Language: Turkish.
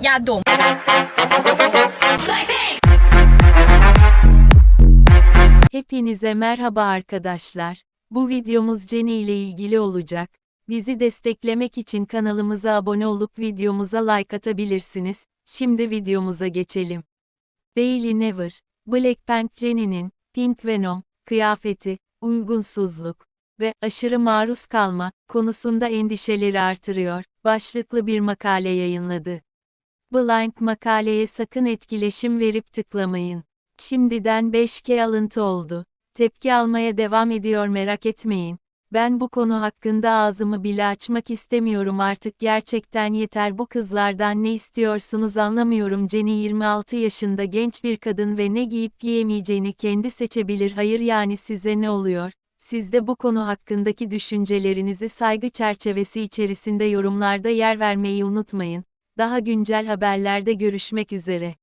Я дома. Hepinize merhaba arkadaşlar. Bu videomuz Jenny ile ilgili olacak. Bizi desteklemek için kanalımıza abone olup videomuza like atabilirsiniz. Şimdi videomuza geçelim. Daily Never, Blackpink Jenny'nin, Pink Venom, kıyafeti, uygunsuzluk, ve aşırı maruz kalma konusunda endişeleri artırıyor, başlıklı bir makale yayınladı. Blind makaleye sakın etkileşim verip tıklamayın. Şimdiden 5K alıntı oldu. Tepki almaya devam ediyor merak etmeyin. Ben bu konu hakkında ağzımı bile açmak istemiyorum artık gerçekten yeter bu kızlardan ne istiyorsunuz anlamıyorum Jenny 26 yaşında genç bir kadın ve ne giyip giyemeyeceğini kendi seçebilir hayır yani size ne oluyor? Siz de bu konu hakkındaki düşüncelerinizi saygı çerçevesi içerisinde yorumlarda yer vermeyi unutmayın. Daha güncel haberlerde görüşmek üzere.